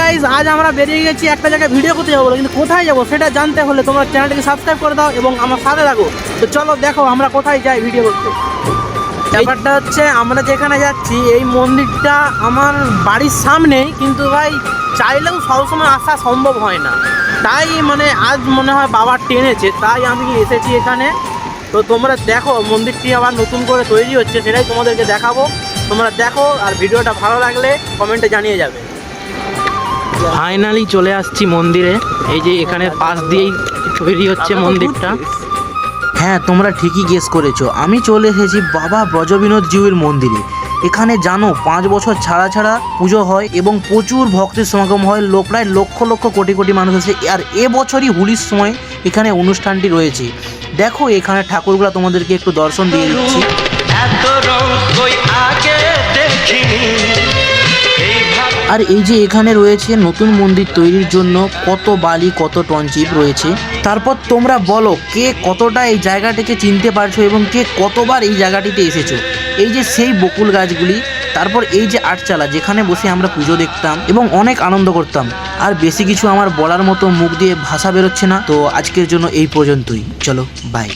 Guys আজ আমরা বেরিয়ে গেছি একটা জায়গায় ভিডিও করতে যাব, কিন্তু কোথায় যাব সেটা জানতে হলে তোমরা চ্যানেলটিকে সাবস্ক্রাইব করে দাও এবং আমার সাথে থাকো। তো চলো দেখো আমরা কোথায় যাই ভিডিও করতে। ব্যাপারটা হচ্ছে আমরা যেখানে যাচ্ছি, এই মন্দিরটা আমার বাড়ির সামনেই, কিন্তু ভাই, চাইলেও সবসময় আসা সম্ভব হয় না। তাই মানে আজ মনে হয় বাবা টেনেছে, তাই আমি এসেছি এখানে। তো তোমরা দেখো, মন্দিরটি আবার নতুন করে তৈরি হচ্ছে, সেটাই তোমাদেরকে দেখাবো। তোমরা দেখো আর ভিডিওটা ভালো লাগলে কমেন্টে জানিয়ে যাবে। ফাইনালি চলে আসছি মন্দিরে। এই যে এখানে পাশ দিয়েই তৈরি হচ্ছে মন্দিরটা। হ্যাঁ তোমরা ঠিকই গেস করেছ। আমি চলে এসেছি বাবা ব্রজবিনোদ জিউর মন্দিরে। এখানে জানো পাঁচ বছর ছাড়া ছাড়া পুজো হয় এবং প্রচুর ভক্তের সমাগম হয়। লোক প্রায় লক্ষ লক্ষ কোটি কোটি মানুষ আছে আর এবছরই হোলির সময় এখানে অনুষ্ঠানটি রয়েছে। দেখো এখানে ঠাকুরগুলা তোমাদেরকে একটু দর্শন দিয়ে দিচ্ছি। এত রং আগে আর এই যে এখানে রয়েছে নতুন মন্দির তৈরির জন্য কত বালি, কত টনচিপ রয়েছে। তারপর তোমরা বলো, কে কতটা এই জায়গাটিকে চিনতে পারছ এবং কে কতবার এই জায়গাটিতে এসেছ? এই যে সেই বকুল গাছগুলি, তারপর এই যে আটচালা, যেখানে বসে আমরা পুজো দেখতাম এবং অনেক আনন্দ করতাম। আর বেশি কিছু আমার বলার মতো মুখ দিয়ে ভাষা বেরোচ্ছে না, তো আজকের জন্য এই পর্যন্তই। চলো বাই